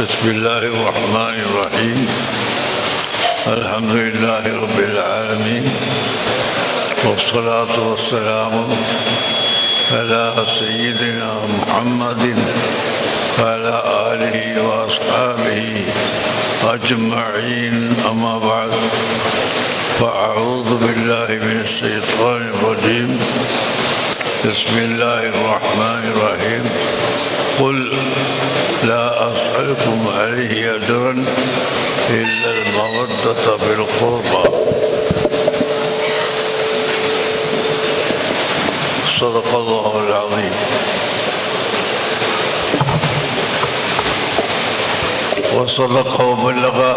بسم الله الرحمن الرحيم. الحمد لله رب العالمين. والصلاة والسلام على سيدنا محمد وعلى آله وأصحابه أجمعين. أما بعد فأعوذ بالله من الشيطان الرجيم. بسم الله الرحمن الرحيم. قل لا أسألكم عليه أجرا إلا المودة في القربى صدق الله العظيم. وصدق وبلغ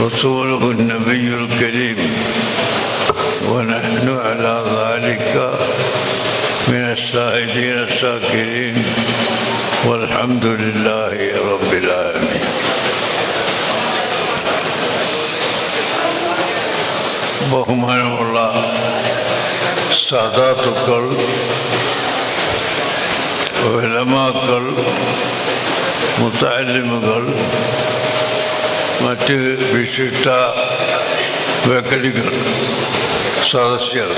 رسوله النبي الكريم. ونحن على ذلك من الشاهدين الشاكرين. والحمد لله رب العالمين ബഹുമാനമുള്ള സദാത്തുക്കൾ വിലമാക്കൾ മുത്താലിമുകൾ മറ്റ് വിശിഷ്ട വ്യക്തികൾ സദസ്യർ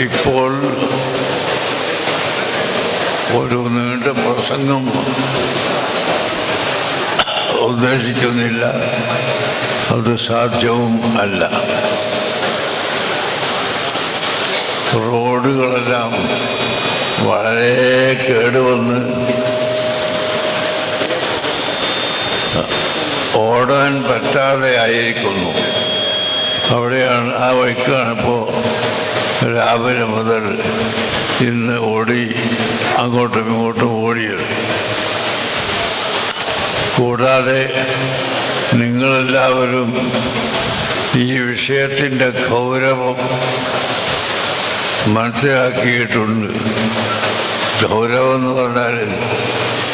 ഇപ്പോൾ ഒരു നീണ്ട പ്രസംഗം ഉദ്ദേശിക്കുന്നില്ല. അത് സാധ്യവും അല്ല. റോഡുകളെല്ലാം വളരെ കേടുവന്ന് ഓടാൻ പറ്റാതെ ആയിരിക്കുന്നു. അവിടെയാണ് ആ വഴിക്കാണ് ഇപ്പോൾ രാവിലെ മുതൽ ഇന്ന് ഓടി അങ്ങോട്ടും ഇങ്ങോട്ടും ഓടിയത്. കൂടാതെ നിങ്ങളെല്ലാവരും ഈ വിഷയത്തിന്റെ ഗൗരവം മനസ്സിലാക്കിയിട്ടുണ്ട്. ഗൗരവം എന്ന് പറഞ്ഞാൽ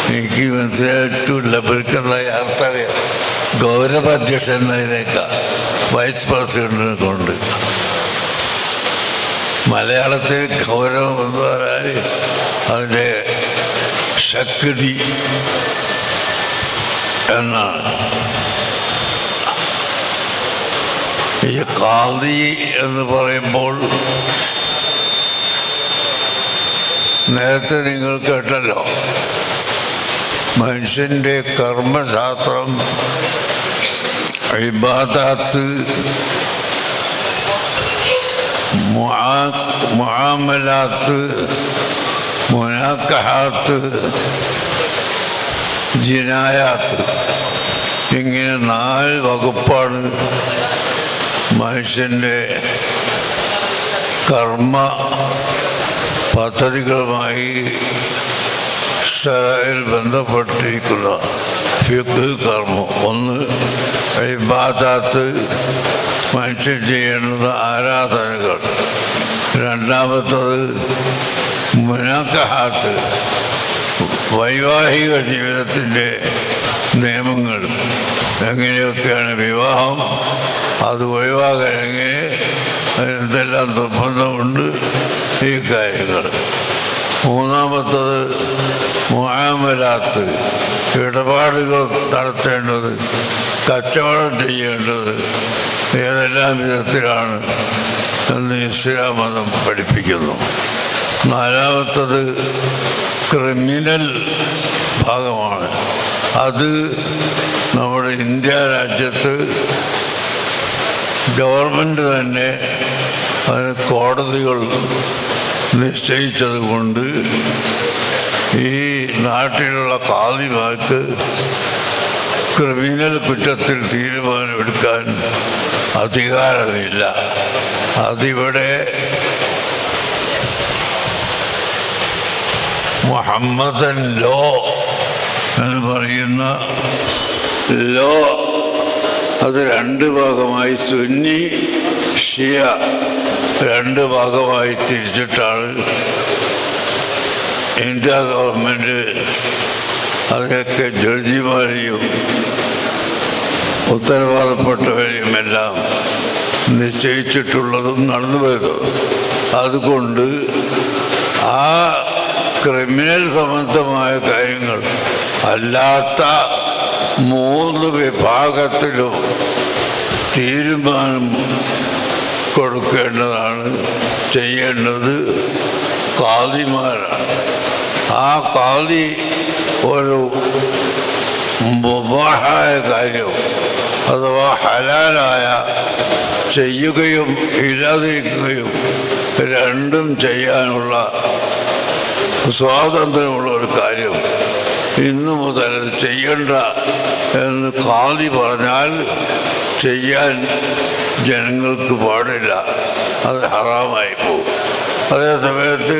എനിക്ക് മനസ്സിലായിട്ടില്ല ഇവർക്കുള്ള യാത്രയാണ്. ഗൗരവ അധ്യക്ഷൻ എന്നതിനേക്കാൾ വൈസ് പ്രസിഡന്റിനെ കൊണ്ട്. മലയാളത്തിൽ കൗരവം എന്ന് പറഞ്ഞാൽ അതിന്റെ ശക്തി എന്നാണ്. ഈ കാന്തി എന്ന് പറയുമ്പോൾ നേരത്തെ നിങ്ങൾ കേട്ടല്ലോ മനുഷ്യന്റെ കർമ്മശാസ്ത്രം ഇബാദാത്ത് മുആമലാത്ത് മുനാക്കഹാത്ത് ജിനായാത്ത്. ഇങ്ങനെ നാല് വകുപ്പാണ് മനുഷ്യന്റെ കർമ്മ പദ്ധതികളുമായി ഷറയിൽ ബന്ധപ്പെട്ടിരിക്കുന്ന ഫിഖ് കർമ്മം. ഒന്ന് ഇബാദാത്ത് മനുഷ്യൻ ചെയ്യേണ്ടത് ആരാധനകൾ. രണ്ടാമത്തത് മുനാക്കഹാത്ത് വൈവാഹിക ജീവിതത്തിന്റെ നിയമങ്ങൾ. എങ്ങനെയൊക്കെയാണ് വിവാഹം? അത് ഒഴിവാക്കാൻ എങ്ങനെ? എന്തെല്ലാം നിർബന്ധമുണ്ട്? ഈ കാര്യങ്ങൾ. മൂന്നാമത്തത് മുഴാമലാത്ത് ഇടപാടുകൾ നടത്തേണ്ടത് കച്ചവടം ചെയ്യേണ്ടത് ഏതെല്ലാം വിധത്തിലാണ് എന്ന് ഇസ്ലാം മതം പഠിപ്പിക്കുന്നു. നാലാമത്തത് ക്രിമിനൽ ഭാഗമാണ്. അത് നമ്മുടെ ഇന്ത്യ രാജ്യത്ത് ഗവൺമെന്റ് തന്നെ അതിന് കോടതികൾ നിശ്ചയിച്ചത് കൊണ്ട് ഈ നാട്ടിലുള്ള കാതിമാർക്ക് ക്രിമിനൽ കുറ്റത്തിൽ തീരുമാനമെടുക്കാൻ അധികാരമില്ല. അതിവിടെ മുഹമ്മദൻ ലോ എന്ന് പറയുന്ന ലോ അത് രണ്ട് ഭാഗമായി സുന്നി ഷിയ രണ്ട് ഭാഗമായി തിരിച്ചിട്ടാണ് ഇന്ത്യ ഗവൺമെന്റ് അതൊക്കെ ജഡ്ജിമാരെയും ഉത്തരവാദപ്പെട്ടവരെയും എല്ലാം നിശ്ചയിച്ചിട്ടുള്ളതും നടന്നു വരുന്നത് അതുകൊണ്ട് ആ ക്രിമിനൽ സംബന്ധമായ കാര്യങ്ങൾ അല്ലാത്ത മൂന്ന് വിഭാഗത്തിലും തീരുമാനം കൊടുക്കേണ്ടതാണ് ചെയ്യേണ്ടത് കാതിമാരാണ് ആ കാതി ഒരു മുബാഹായ കാര്യം അഥവാ ഹലാലായ ചെയ്യുകയും ഇല്ലാതിരിക്കുകയും രണ്ടും ചെയ്യാനുള്ള സ്വാതന്ത്ര്യമുള്ള ഒരു കാര്യം ഇന്നു മുതൽ ചെയ്യണ്ട എന്ന് കാതി പറഞ്ഞാൽ ചെയ്യാൻ ജനങ്ങൾക്ക് പാടില്ല. അത് ഹറാമായി പോകും. അതേസമയത്ത്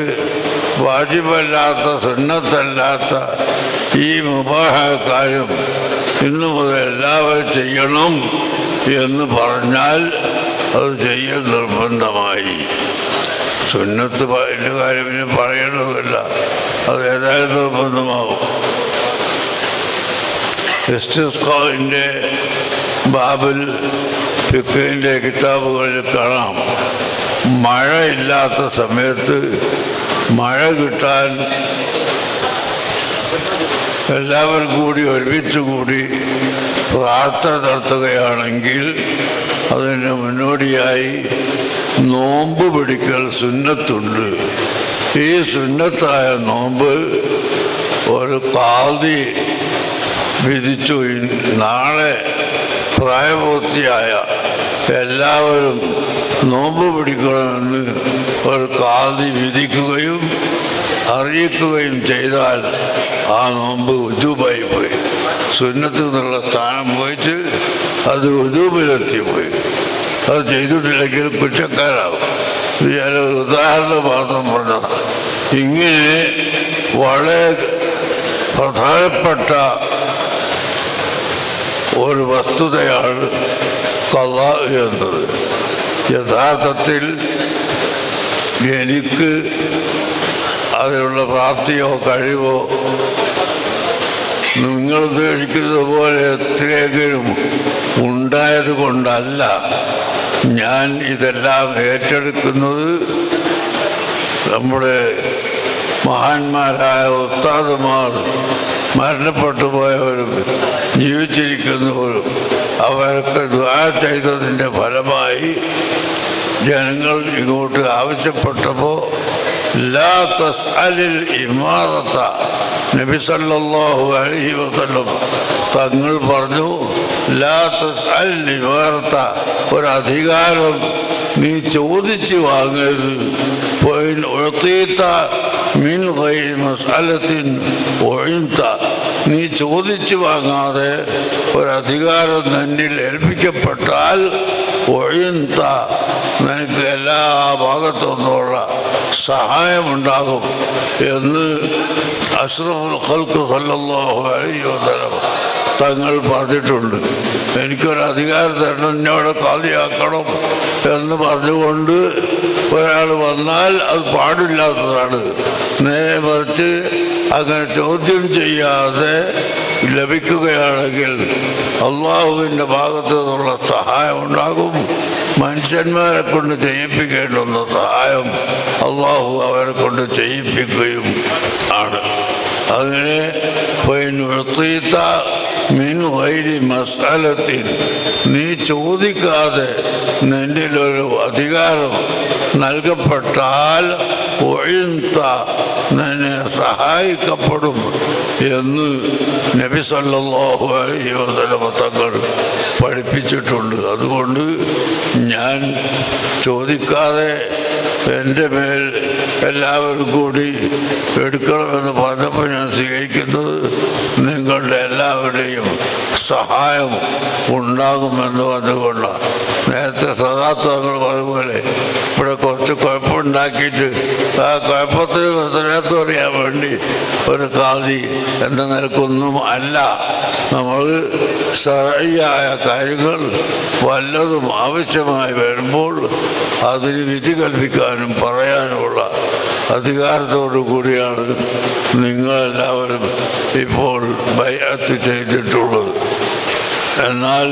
വാജിബല്ലാത്ത സുന്നത്തല്ലാത്ത ഈ മുബാഹ കാര്യം ഇന്നു മുതൽ എല്ലാവരും ചെയ്യണം എന്ന് പറഞ്ഞാൽ അത് ചെയ്യൽ നിർബന്ധമായി. സുന്നത്ത് എന്റെ കാര്യം പിന്നെ പറയേണ്ടതല്ല അത് ഏതായാലും നിർബന്ധമാവും. ഇസ്റ്റിസ്കോവിന്റെ ബാബിൽ ഫിക്കിന്റെ കിതാബുകളിൽ കാണാം. മഴയില്ലാത്ത സമയത്ത് മഴ കിട്ടാൻ എല്ലാവരും കൂടി ഒരുമിച്ച് കൂടി പ്രാർത്ഥന നടത്തുകയാണെങ്കിൽ അതിന് മുന്നോടിയായി നോമ്പ് പിടിക്കൽ സുന്നത്തുണ്ട്. ഈ സുന്നത്തായ നോമ്പ് ഒരു കാതി വിധിച്ചു. നാളെ പ്രായപൂർത്തിയായ എല്ലാവരും നോമ്പ് പിടിക്കണമെന്ന് ഒരു കാതി വിധിക്കുകയും അറിയിക്കുകയും ചെയ്താൽ ആ നോമ്പ് ഉജൂബായി പോയി. സുന്നത്ത് എന്നുള്ള സ്ഥാനം പോയിട്ട് അത് ഉജൂബിലെത്തി പോയി. അത് ചെയ്തിട്ടില്ലെങ്കിൽ കുറ്റക്കാരാകും ഇത് ഞാൻ ഒരു ഉദാഹരണം മാത്രം പറഞ്ഞതാണ്. ഇങ്ങനെ വളരെ പ്രധാനപ്പെട്ട ഒരു വസ്തുതയാണ് കഥ എന്നത്. യഥാർത്ഥത്തിൽ എനിക്ക് അതിനുള്ള പ്രാപ്തിയോ കഴിവോ? നിങ്ങൾ ഉദ്ദേശിക്കുന്നത് പോലെ എത്രയെങ്കിലും ഉണ്ടായത് കൊണ്ടല്ല ഞാൻ ഇതെല്ലാം ഏറ്റെടുക്കുന്നത്. നമ്മുടെ മഹാന്മാരായ ഉസ്താദുമാർ മരണപ്പെട്ടു പോയവരും ജീവിച്ചിരിക്കുന്നവരും അവരൊക്കെ ദ്വാ ചെയ്തതിന്റെ ഫലമായി ജനങ്ങൾ ഇങ്ങോട്ട് ആവശ്യപ്പെട്ടപ്പോൾ ലാ തസ്അലിൽ ഇമാറത്ത നബി സല്ലല്ലാഹു അലൈഹി വസല്ലം തങ്ങൾ പറഞ്ഞു ലാ തസ്അലിൽ ഇമാറത്ത. ഒരു അധികാരം നീ ചോദിച്ച് വാങ്ങരുത്. പോയിൻ ഉഴത്തീത്ത മിൻ ഗൈരി മസ്അലത്തിൻ ഒഴിന്ത നീ ചോദിച്ചു വാങ്ങാതെ ഒരധികാരം നിന്നിൽ ഏൽപ്പിക്കപ്പെട്ടാൽ ഒഴിന്ത നിനക്ക് എല്ലാ ഭാഗത്തു നിന്നുള്ള സഹായമുണ്ടാകും എന്ന് അഷ്റഫുൽ ഖൽക്ക് സല്ലല്ലാഹു അലൈഹി വസല്ലം തങ്ങൾ പറഞ്ഞിട്ടുണ്ട്. എനിക്കൊരു അധികാരം തരണം എന്നോട് കാലിയാക്കണം എന്ന് പറഞ്ഞുകൊണ്ട് ഒരാൾ വന്നാൽ അത് പാടില്ലാത്തതാണ്. നേരെ മറിച്ച് അങ്ങനെ ചോദ്യം ചെയ്യാതെ ലഭിക്കുകയാണെങ്കിൽ അള്ളാഹുവിന്റെ ഭാഗത്തു നിന്നുള്ള സഹായം ഉണ്ടാകും. മനുഷ്യന്മാരെ കൊണ്ട് ചെയ്യിപ്പിക്കേണ്ടുന്ന സഹായം അള്ളാഹു അവരെ കൊണ്ട് ചെയ്യിപ്പിക്കുകയും ആണ്. അങ്ങനെ വൃത്തീത്ത മിൻ മസാലത്തിൽ നീ ചോദിക്കാതെ നിന്നിലൊരു അധികാരം നൽകപ്പെട്ടാൽ ഒഴിന്ത നിന്നെ സഹായിക്കപ്പെടും എന്ന് നബി അലൈഹി വസല്ലമ തങ്ങൾ പഠിപ്പിച്ചിട്ടുണ്ട്. അതുകൊണ്ട് ഞാൻ ചോദിക്കാതെ എന്റെ മേൽ എല്ലാവരും കൂടി എടുക്കണമെന്ന് പറഞ്ഞപ്പോൾ ഞാൻ സ്വീകരിക്കുന്നത് നിങ്ങളുടെ എല്ലാവരുടെയും സഹായം ഉണ്ടാകുമെന്ന് പറഞ്ഞുകൊണ്ടാണ്. നേരത്തെ സദാത്വങ്ങൾ പറഞ്ഞതുപോലെ ഇവിടെ കുറച്ച് കുഴപ്പമുണ്ടാക്കിയിട്ട് ആ കുഴപ്പത്തിന് ഉത്തരവാദിത്വം അറിയാൻ വേണ്ടി ഒരു കാതി എന്ന നിലക്കൊന്നും അല്ല. നമ്മൾ സഹായിയായ കാര്യങ്ങൾ വല്ലതും ആവശ്യമായി വരുമ്പോൾ അതിന് വിധി കൽപ്പിക്കാനും പറയാനുമുള്ള അധികാരത്തോടു കൂടിയാണ് നിങ്ങളെല്ലാവരും ഇപ്പോൾ ബൈഅത്ത് ചെയ്തിട്ടുള്ളത്. എന്നാൽ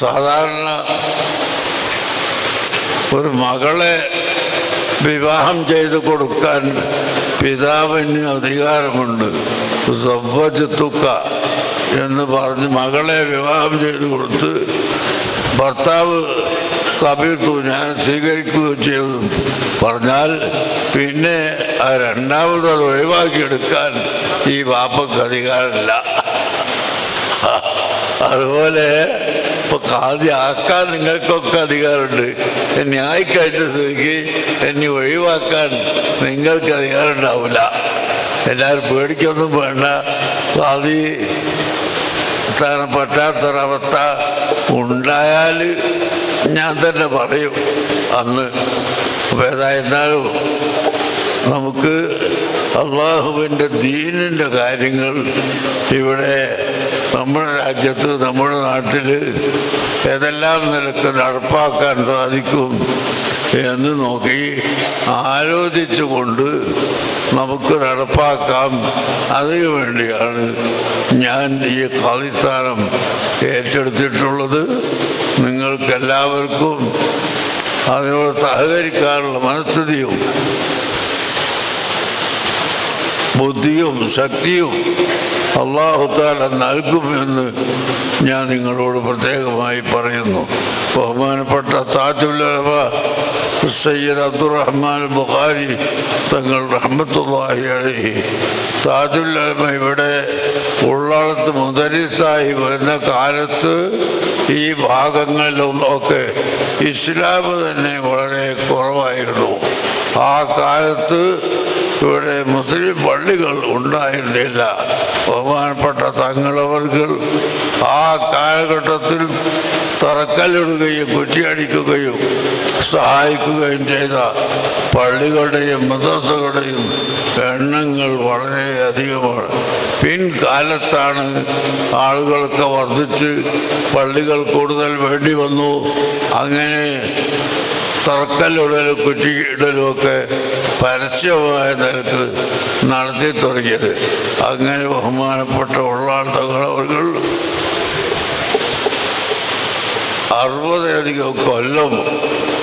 സാധാരണ ഒരു മകളെ വിവാഹം ചെയ്ത് കൊടുക്കാൻ പിതാവിന് അധികാരമുണ്ട്. സവ്വജത്തുക്ക എന്ന് പറഞ്ഞ് മകളെ വിവാഹം ചെയ്ത് കൊടുത്ത് ഭർത്താവ് കബീർത്തു ഞാൻ സ്വീകരിക്കുകയും ചെയ്തു പറഞ്ഞാൽ പിന്നെ ആ രണ്ടാമത് അത് ഒഴിവാക്കിയെടുക്കാൻ ഈ വാപ്പക്ക് അധികാരമില്ല. അതുപോലെ ഇപ്പൊ ഖാദി ആക്കാൻ നിങ്ങൾക്കൊക്കെ അധികാരമുണ്ട്. എന്നെ സ്ഥിതിക്ക് എന്നെ ഒഴിവാക്കാൻ നിങ്ങൾക്ക് അധികാരം ഉണ്ടാവില്ല എല്ലാവരും പേടിക്കൊന്നും വേണ്ട. ഖാദി താൻ പറ്റാത്തൊരവസ്ഥ ഉണ്ടായാൽ ഞാൻ തന്നെ പറയും. അന്ന് അപ്പോൾ ഏതായിരുന്നാലും നമുക്ക് അള്ളാഹുവിന്റെ ദീനിന്റെ കാര്യങ്ങൾ ഇവിടെ നമ്മുടെ രാജ്യത്ത് നമ്മുടെ നാട്ടിൽ ഏതെല്ലാം നിലയ്ക്ക് നടപ്പാക്കാൻ സാധിക്കും എന്ന് നോക്കി ആലോചിച്ചുകൊണ്ട് നമുക്ക് നടപ്പാക്കാം. അതിനു വേണ്ടിയാണ് ഞാൻ ഈ ഖാലിസ്ഥാനം ഏറ്റെടുത്തിട്ടുള്ളത്. നിങ്ങൾക്കെല്ലാവർക്കും അതിനോട് സഹകരിക്കാനുള്ള മനസ്ഥിതിയും ബുദ്ധിയും ശക്തിയും അള്ളാഹുത്താല നൽകുമെന്ന് ഞാൻ നിങ്ങളോട് പ്രത്യേകമായി പറയുന്നു. ബഹുമാനപ്പെട്ട താജുല്ലമ സയ്യദ് അബ്ദുറഹ്മാൻ ബുഖാരി തങ്ങൾ റഹ്മത്തുള്ളാഹി അലഹി. താജുല്ലമ ഇവിടെ ഉള്ളാളത്ത് മുദരിസായി വരുന്ന കാലത്ത് ഈ ഭാഗങ്ങളിലൊക്കെ ഇസ്ലാം തന്നെ വളരെ കുറവായിരുന്നു. ആ കാലത്ത് ഇവിടെ മുസ്ലിം പള്ളികൾ ഉണ്ടായിരുന്നില്ല. ബഹുമാനപ്പെട്ട തങ്ങളവർക്ക് ആ കാലഘട്ടത്തിൽ തറക്കല്ലിടുകയും കുറ്റിയടിക്കുകയും സഹായിക്കുകയും ചെയ്ത പള്ളികളുടെയും മദ്രസകളുടെയും എണ്ണങ്ങൾ വളരെയധികമാണ് പിൻകാലത്താണ് ആളുകളൊക്കെ വർദ്ധിച്ച് പള്ളികൾ കൂടുതൽ വേണ്ടി വന്നു. അങ്ങനെ തറക്കല്ലുടലും കുറ്റിയിടലും ഒക്കെ പരസ്യമായ നിരക്ക് നടത്തി തുടങ്ങിയത്. അങ്ങനെ ബഹുമാനപ്പെട്ട ഉള്ളാൾ തങ്ങളവകൾ അറുപതധികം കൊല്ലം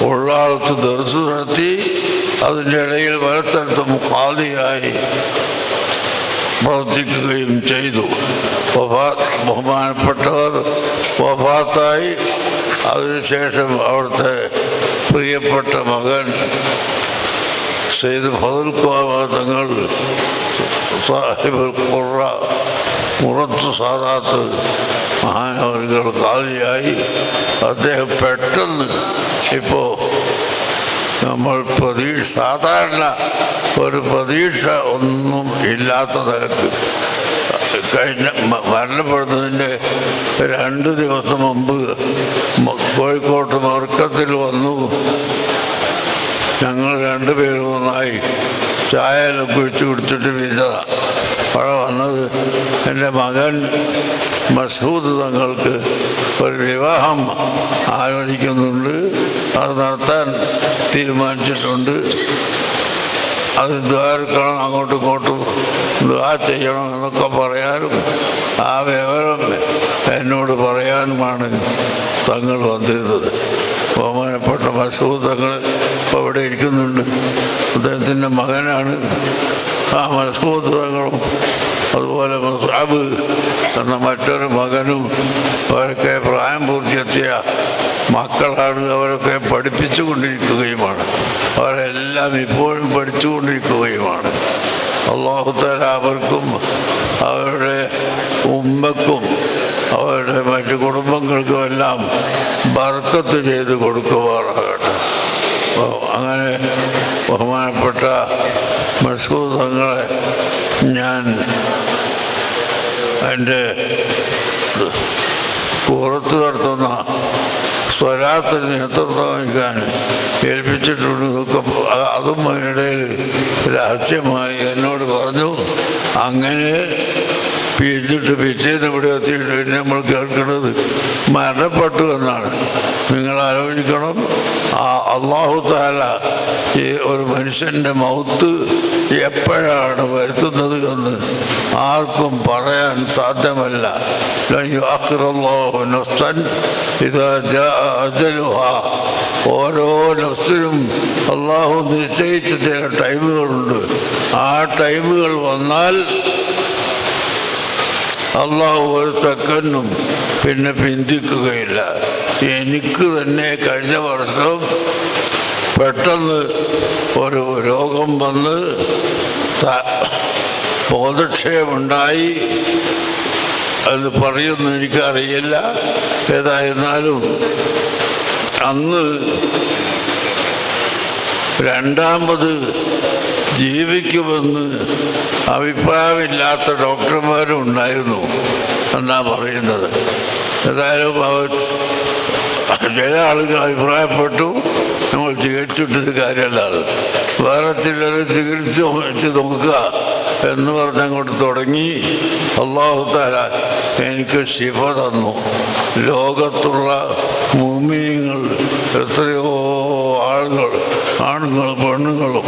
ഉള്ളാളത്ത് ദർസ് നടത്തി അതിന്റെ ഇടയിൽ പലതരത്തും ഖാദിയായി പ്രവർത്തിക്കുകയും ചെയ്തു. ബഹുമാനപ്പെട്ടവർ വഫാത്തായി. അതിനുശേഷം അവിടുത്തെ പ്രിയപ്പെട്ട മകൻ സെയ്ദ് ഫതുൽ തങ്ങൾ സാഹിബുൽ ഖുറ മുറത്ത് സാദാത്ത് മഹാനവരുകൾ കാതിയായി അദ്ദേഹം പെട്ടെന്ന് ഇപ്പോൾ നമ്മൾ പ്രതീക്ഷ സാധാരണ ഒരു പ്രതീക്ഷ ഒന്നും ഇല്ലാത്ത നിലയ്ക്ക് കഴിഞ്ഞ മരണപ്പെടുന്നതിന്റെ രണ്ട് ദിവസം മുമ്പ് കോഴിക്കോട്ട് മർക്കത്തിൽ വന്നു. ഞങ്ങൾ രണ്ടുപേരും ഒന്നായി ചായയെല്ലാം കുഴിച്ച് കുടിച്ചിട്ട് വിധ അവിടെ വന്നത് എന്റെ മകൻ മസൂദ് തങ്ങൾക്ക് ഒരു വിവാഹം ആലോചിക്കുന്നുണ്ട്. അത് നടത്താൻ തീരുമാനിച്ചിട്ടുണ്ട്. അത് ദ്വാരക്കണം അങ്ങോട്ടും ഇങ്ങോട്ടും ദ്വാ ചെയ്യണം എന്നൊക്കെ പറയാനും ആ വിവരം എന്നോട് പറയാനുമാണ് തങ്ങൾ വന്നിരുന്നത്. ബഹുമാനപ്പെട്ട മസൂദ് തങ്ങൾ ഇപ്പോൾ ഇവിടെ ഇരിക്കുന്നുണ്ട്. അദ്ദേഹത്തിന്റെ മകനാണ്. ആ മസൂദ് തങ്ങളും അതുപോലെ മുസാബ് എന്ന മറ്റൊരു മകനും അവരൊക്കെ പ്രായം പൂർത്തിയെത്തിയ മക്കളാണ് അവരൊക്കെ പഠിപ്പിച്ചു കൊണ്ടിരിക്കുകയുമാണ് അവരെല്ലാം ഇപ്പോഴും പഠിച്ചുകൊണ്ടിരിക്കുകയുമാണ്. അള്ളാഹുത്താല അവർക്കും അവരുടെ ഉമ്മക്കും അവരുടെ മറ്റു കുടുംബങ്ങൾക്കും എല്ലാം ബർക്കത്ത് ചെയ്ത് കൊടുക്കുവാറാകട്ടെ അങ്ങനെ ബഹുമാനപ്പെട്ട മസൂദ് തങ്ങളെ ഞാൻ എന്റെ പുറത്തു നടത്തുന്ന സ്വരാത്തിന് നേതൃത്വം വഹിക്കാൻ ഏൽപ്പിച്ചിട്ടുണ്ട് ഇതൊക്കെ അതും അതിനിടയിൽ രഹസ്യമായി എന്നോട് പറഞ്ഞു. അങ്ങനെ പിരിഞ്ഞിട്ട് പിറ്റേന്ന് ഇവിടെ എത്തിയിട്ട് പിന്നെ നമ്മൾ കേൾക്കുന്നത് മരണപ്പെട്ടു എന്നാണ്. നിങ്ങൾ ആലോചിക്കണം. ആ അള്ളാഹു താല ഈ ഒരു മനുഷ്യന്റെ മൗത്ത് എപ്പോഴാണ് വരുത്തുന്നത് എന്ന് ആർക്കും പറയാൻ സാധ്യമല്ല. ഓരോ നഫ്സിനും അള്ളാഹു നിശ്ചയിച്ച ചില ടൈമുകളുണ്ട്. ആ ടൈമുകൾ വന്നാൽ അള്ളാഹു ഒരു തക്കനും പിന്നെ പിന്തിക്കുകയില്ല. എനിക്ക് തന്നെ കഴിഞ്ഞ വർഷം പെട്ടെന്ന് ഒരു രോഗം വന്ന് ബോധക്ഷയമുണ്ടായി. അത് പറയുന്നു എനിക്കറിയില്ല. ഏതായിരുന്നാലും അന്ന് രണ്ടാമത് ജീവിക്കുമെന്ന് അഭിപ്രായമില്ലാത്ത ഡോക്ടർമാരും ഉണ്ടായിരുന്നു എന്നാ പറയുന്നത്. ഏതായാലും അവർ ചില ആളുകൾ അഭിപ്രായപ്പെട്ടു. നമ്മൾ തികച്ചിട്ടത് കാര്യമല്ല അത് വേറെ ചിലർ ചികിത്സ വെച്ച് നോക്കുക എന്ന് പറഞ്ഞങ്ങോട്ട് തുടങ്ങി. അള്ളാഹു താല എനിക്ക് ശിഫ തന്നു. ലോകത്തുള്ള മുമിനിങ്ങൾ എത്രയോ ആളുകൾ ആണുങ്ങളും പെണ്ണുങ്ങളും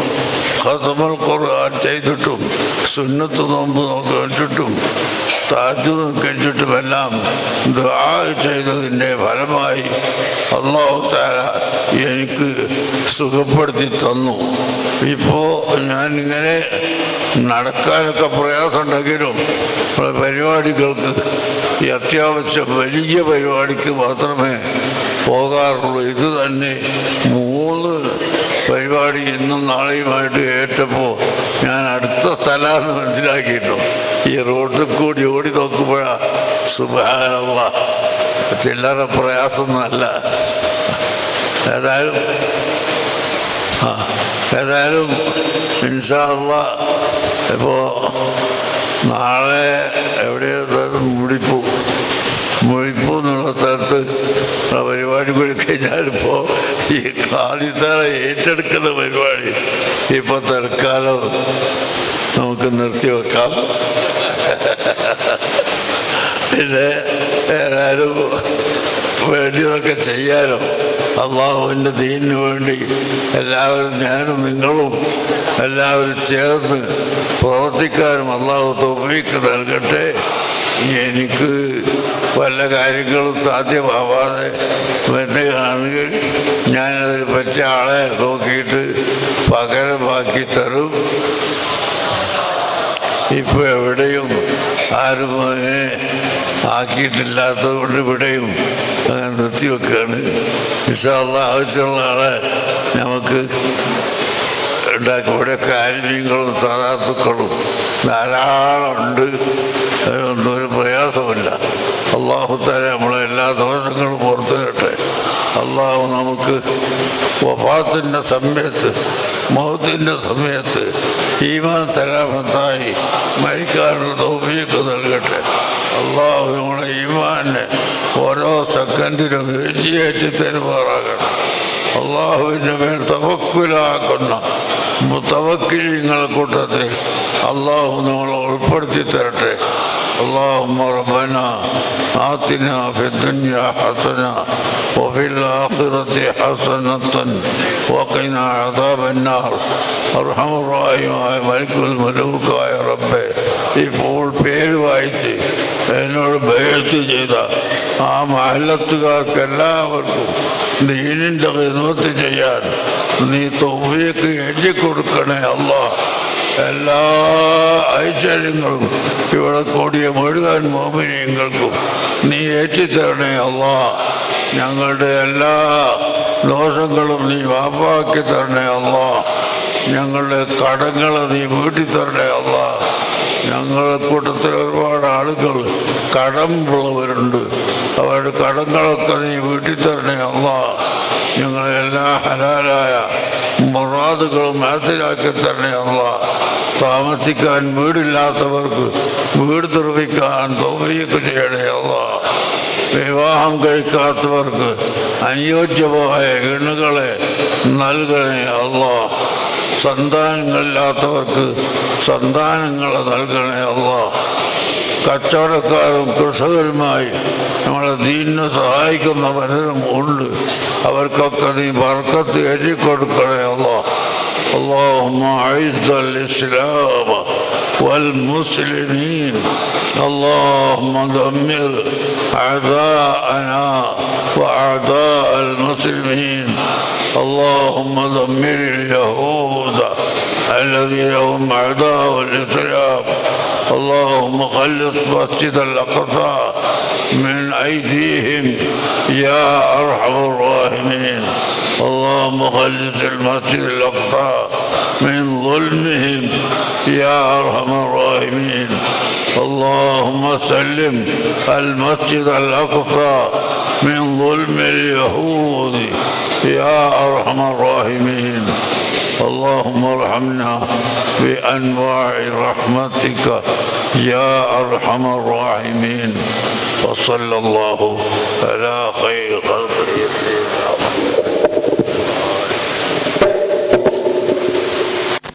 ഖത്തമൽ ഖുർആൻ ചെയ്തിട്ടും സുന്നത്ത് നോമ്പ് നോക്കിട്ടും താജ് കഴിച്ചിട്ടുമെല്ലാം ദുആ ചെയ്തതിന്റെ ഫലമായി അള്ളാഹു താര എനിക്ക് സുഖപ്പെടുത്തി തന്നു. ഇപ്പോൾ ഞാനിങ്ങനെ നടക്കാനൊക്കെ പ്രയാസമുണ്ടെങ്കിലും പരിപാടികൾക്ക് ഈ അത്യാവശ്യം വലിയ പരിപാടിക്ക് മാത്രമേ പോകാറുള്ളൂ. ഇത് തന്നെ മൂന്ന് പരിപാടി ഇന്നും നാളെയുമായിട്ട് ഏറ്റപ്പോൾ ഞാൻ അടുത്ത സ്ഥലമാണ് മനസ്സിലാക്കിയിട്ടു. ഈ റോഡിൽ കൂടി ഓടി നോക്കുമ്പോഴാണ് സുബാനുള്ള ചില്ലറ പ്രയാസമൊന്നുമല്ല. ഏതായാലും ആ ഏതായാലും ഇൻഷാള്ള ഇപ്പോൾ നാളെ എവിടെയാണ് മുടിപ്പൂ മുഴിപ്പൂ എന്നുള്ള സ്ഥലത്ത് പരിപാടി കൂടി കഴിഞ്ഞാലിപ്പോൾ ഈ കാലിത്തറ ഏറ്റെടുക്കുന്ന പരിപാടി ഇപ്പോൾ തൽക്കാലം നമുക്ക് നിർത്തിവെക്കാം പിന്നെ ഏതായാലും വേണ്ടിയതൊക്കെ ചെയ്യാനോ? അള്ളാഹുവിന്റെ ദീനിന് വേണ്ടി എല്ലാവരും ഞാനും നിങ്ങളും എല്ലാവരും ചേർന്ന് പ്രവർത്തിക്കാനും അള്ളാഹു തോപ്പിക്ക് നൽകട്ടെ. എനിക്ക് വല്ല കാര്യങ്ങളും സാധ്യമാവാതെ വരുന്നതാണെങ്കിൽ ഞാനതിന് പറ്റിയ ആളെ നോക്കിയിട്ട് പകരമാക്കി തരും. ഇപ്പൊ എവിടെയും ആരും അങ്ങനെ ആക്കിയിട്ടില്ലാത്തത് കൊണ്ട് ഇവിടെയും അങ്ങനെ നിർത്തിവെക്കുകയാണ്. വിശാല ആവശ്യമുള്ള ആളെ നമുക്ക് ഉണ്ടാക്കി ഇവിടെയൊക്കെ ആനിമീങ്ങളും ധാരാളം ധാരാളമുണ്ട്. അതിനൊന്നും ഒരു പ്രയാസമില്ല അള്ളാഹു തല നമ്മളെ എല്ലാ ദോഷങ്ങളും പുറത്തു കേട്ടെ അള്ളാഹു നമുക്ക് വഫാത്തിന്റെ സമയത്ത് മൗത്തിന്റെ സമയത്ത് ഈമാൻ തരാമത്തായി മരിക്കാനുള്ള തോഫിയൊക്കെ നൽകട്ടെ. അള്ളാഹു നമ്മുടെ ഈമാനെ ഓരോ സെക്കൻഡിലും ഏറ്റിയേറ്റി തരുമാറാകട്ടെ. അള്ളാഹുവിന്റെ മേൽ തവക്കുലാക്കുന്ന മുത്തവക്കിലിങ്ങളെ കൂട്ടത്തിൽ അള്ളാഹു നമ്മളെ ഉൾപ്പെടുത്തി തരട്ടെ. اللهم ربنا آتنا في الدنيا حسنة وفي الآخرة حسنة وقنا عذاب النار അർഹമ റാഹിമായ മലിക്കുൽ മലൂക്കായ റബ്ബെ ഇപ്പോൾ പേര് വായിച്ച് എന്നോട് ബഹത്ത് ചെയ്ത ആ മഹല്ലത്തുകാർക്ക് എല്ലാവർക്കും ദീനിൻ്റെ ഹിദ്മത്ത് ചെയ്യാൻ നീ തോഫിയൊക്കെ എഴുതിക്കൊടുക്കണേ അല്ലാ എല്ലാ ഐശ്വര്യങ്ങളും ഇവിടെ കൂടിയ മുഴുവൻ മോമിനിയങ്ങൾക്കും നീ ഏറ്റിത്തരണേ അല്ല ഞങ്ങളുടെ എല്ലാ ദോഷങ്ങളും നീ വാപ്പാക്കി തരണേ അല്ല ഞങ്ങളുടെ കടങ്ങൾ നീ വീട്ടി തരണേ അല്ല ഞങ്ങളുടെ കൂട്ടത്തിൽ ഒരുപാട് ആളുകൾ കടം ഉള്ളവരുണ്ട് അവരുടെ കടങ്ങളൊക്കെ നീ വീട്ടി തരണേ അല്ല ഞങ്ങളെ എല്ലാ ഹലാലായ മുറാദുകളും മനസ്സിലാക്കി തന്നെ അല്ല താമസിക്കാൻ വീടില്ലാത്തവർക്ക് വീട് നിർമ്മിക്കാൻ തോന്നിയൊക്കെ ചെയ്യണേ അല്ല വിവാഹം കഴിക്കാത്തവർക്ക് അനുയോജ്യമായ എണ്ണുകളെ നൽകണേ അല്ലാ സന്താനങ്ങളില്ലാത്തവർക്ക് സന്താനങ്ങളെ നൽകണേ അല്ല കച്ചവടക്കാരും കൃഷകരുമായി നമ്മളെ ദീനിനെ സഹായിക്കുന്ന പലരും ഉണ്ട്. അവർക്കൊക്കെ നീ ബർക്കത്ത് എഴുതിക്കൊടുക്കണേ അല്ലോ اللهم أعز الإسلام والمسلمين اللهم دمر أعداءنا وأعداء المسلمين اللهم دمر اليهود الذين هم أعداء الإسلام اللهم خلص مسجد الأقصى من أيديهم يا أرحم الراحمين. اللهم خلص المسجد الأقصى من ظلمهم. يا أرحم الراحمين. اللهم سلم المسجد الأقصى من ظلم اليهود. يا أرحم الراحمين. اللهم ارحمنا بأنواع رحمتك. يا أرحم الراحمين. وصلى الله على خير خلقه.